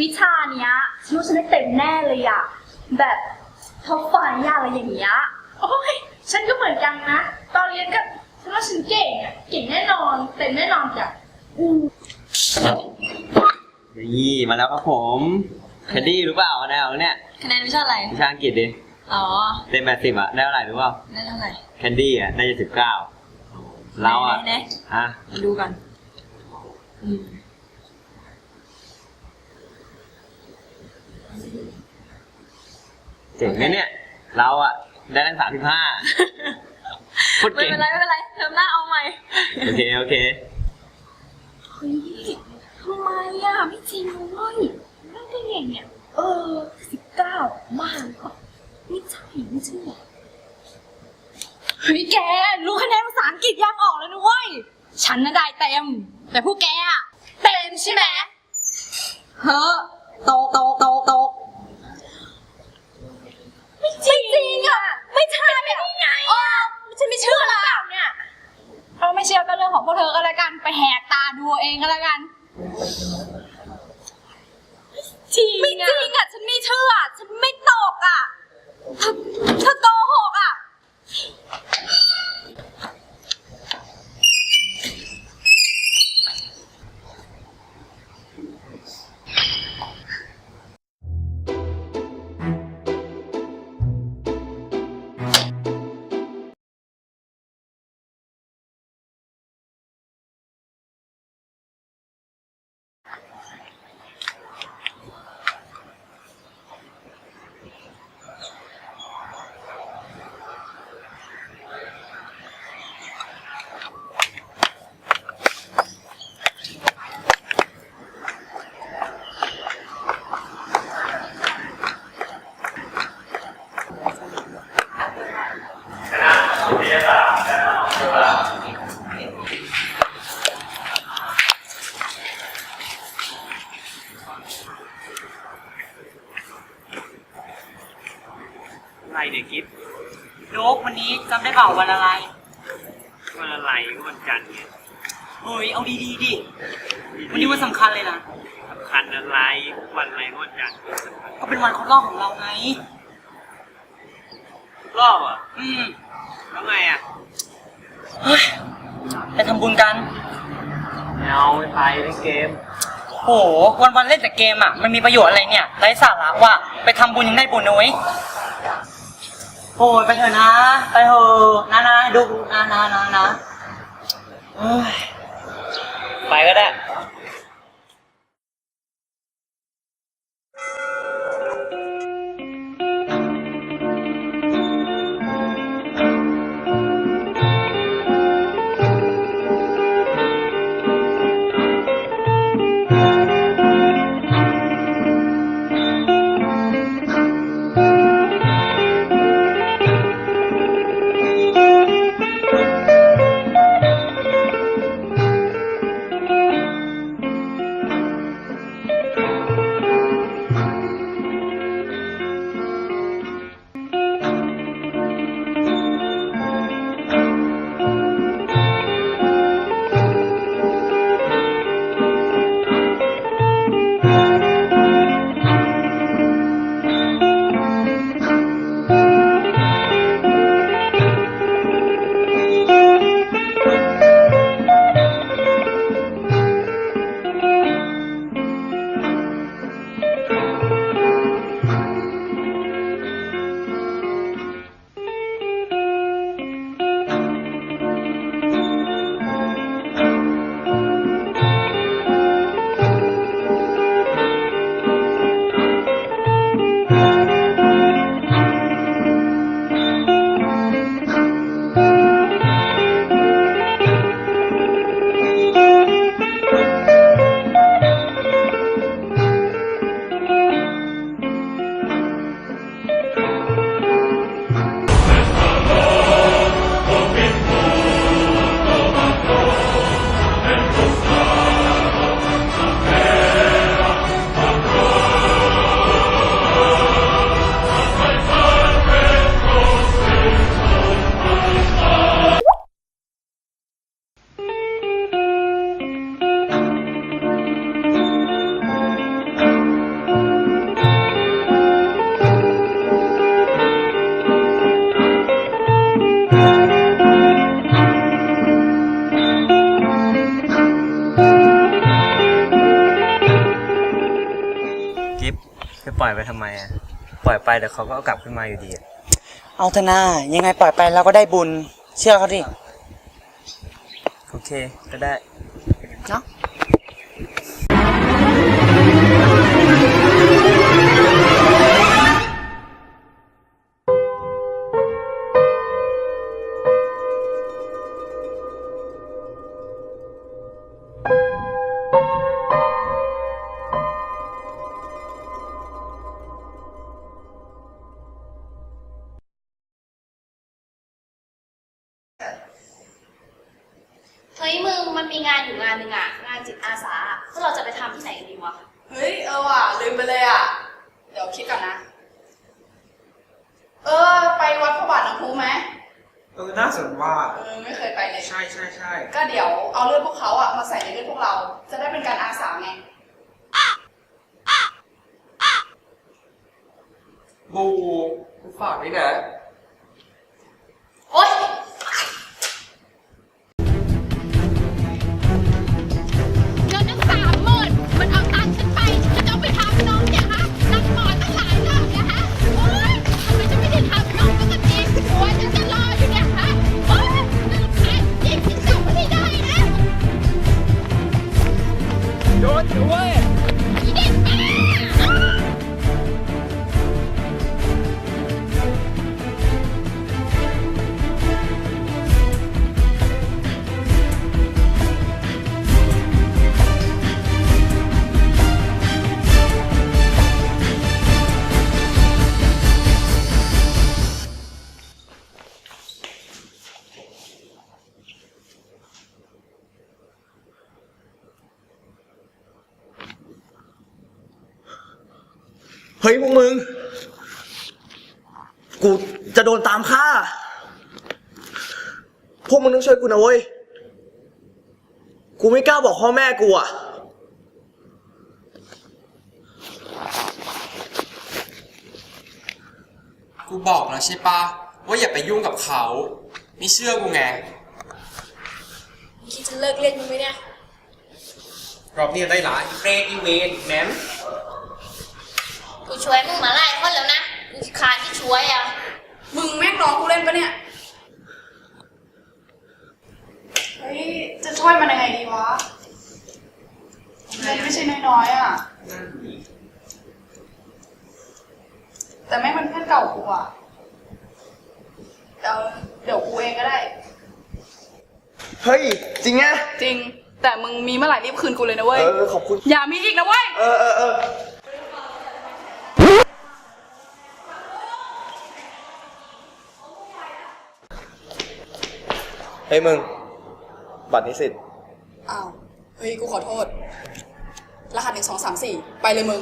วิชาเนี้ยฉันว่ฉันได้เต็มแน่เลยอะแบบท็อปไฟว์อะไรอย่างเงี้ยโอ้ยฉันก็เหมือนกันนะ ตอนเรียนก็ฉันว่าฉันเก่งอะเก่งแน่นอนเต็มแน่นอนจ้ะอืมนี่มาแล้วครับผมแคดดี้รู้เปล่าคะแนนของเนี่ยคะแนนวิชาอะไร วิชาอังกฤษดิ อ๋อ เต็มแปดสิบอะได้เท่าไหร่รู้เปล่าได้เท่าไหร่แคนดี้อะได้เจ็ดสิบเก้าเราอะไอะ ดูกันอื เจ๋งนะเนี่ย เราอะได้ตั้งสามสิบห้าพูดไม่เก่งเป็นไรไม่เป็นไรเทอมหน้าเอาใหม่โอเคโอเคเฮ้ยทำไมอะไม่จริงเลยไม่ได้ไงเนี่ยเออสิบเก้ามากหรือเปล่าไม่ใช่ไม่ใช่เฮ้ยแก รู้คะแนนภาษาอังกฤษยังออกแล้วนะเว้ย ฉันน่ะได้เต็ม แต่พวกแกอะเต็มใช่ไหมเฮ้อโตกโตกโตกโตก ไม่จริงอะไม่ใช่ไม่ได้ไงอะฉันไม่เชื่อละเนี่ยถ้าไม่เชื่อก็เรื่องของพวกเธอก็แล้วกันไปแหกตาดูเอาเองก็แล้วกันจริงไม่จริงอะฉันไม่เชื่อ ฉันไม่ตกอะเธอเธอโกหกอะ อะไรเด็กคิดโจ๊กวันนี้จำได้เปล่าวันอะไร วันอะไรก็วันจันทร์ไงเฮ้ยเอาดีๆดิ วันนี้วันสำคัญเลยนะ สำคัญอะไรวันอะไรก็วันจันทร์ก็เป็นวันครบรอบของเราไง รอบอะอืมแล้วไงอะเฮ้ยไปทำบุญกันไม่เอาไปไปเล่นเกม โห วันวันๆเล่นแต่เกมอะ มันมีประโยชน์อะไรเนี่ย ไร้สาระว่ะ ไปทำบุญยังได้บุญนะเว้ย โอ้ยไปเถอะนะ ไปเถอะนะนะดูนะนะนะนะเอ้ย ไปก็ได้ ไปทำไมอะปล่อยไปเดี๋ยวเขาก็เอากลับขึ้นมาอยู่ดีอะเอาเถอะนายังไงปล่อยไปเราก็ได้บุญ เชื่อเขาดิ โอเค ก็ได้ เนาะ มึงมันมีงานอยู่งานหนึ่งอะงานจิตอาสาพวกเราจะไปทำที่ไหนกันดีวะเฮ้ยเออว่ะลืมไปเลยอะ เดี๋ยวคิดก่อนนะ เออ ไปวัดพระบาทน้ำพุไหมเออน่าสนว่า เออไม่เคยไปเลย ใช่ใช่ใช่ก็เดี๋ยวเอาเลือดพวกเขาอะมาใส่ในเลือดพวกเรา จะได้เป็นการอาสาไง บูฝากนี่นะ โอ๊ย เฮ้ยพวกมึง กูจะโดนตามฆ่า พวกมึงต้องช่วยกูนะเว้ย กูไม่กล้าบอกพ่อแม่กูอะ กูบอกแล้วใช่ปะว่าอย่าไปยุ่งกับเขานี่เชื่อกูไง คิดจะเลิกเล่นมึงไหมเนี่ย รอบนี้ได้หลายเฟรดอีเวนแมนกู ช่วยมึงมาไล่คนแล้วนะกูขาดที่ช่วยอะ มึงแม่งน้องกูเล่นปะเนี่ย เฮ้ย จะช่วยมันยังไงดีวะเงินไม่ใช่น้อยๆอะ แต่แม่งเป็นเพื่อนเก่ากูอะเดี๋ยวเดี๋ยวกูเองก็ได้ เฮ้ย จริงไงจริง แต่มึงมีเมื่อไหร่รีบคืนกูเลยนะเว้ย เออ ขอบคุณ อย่ามีอีกนะเว้ย เออเออเออ ฮ้ยมึง บัตรนิสิตอ้าว เฮ้ย กูขอโทษ รหัสหนึ่งสองสามสี่ไปเลยมึง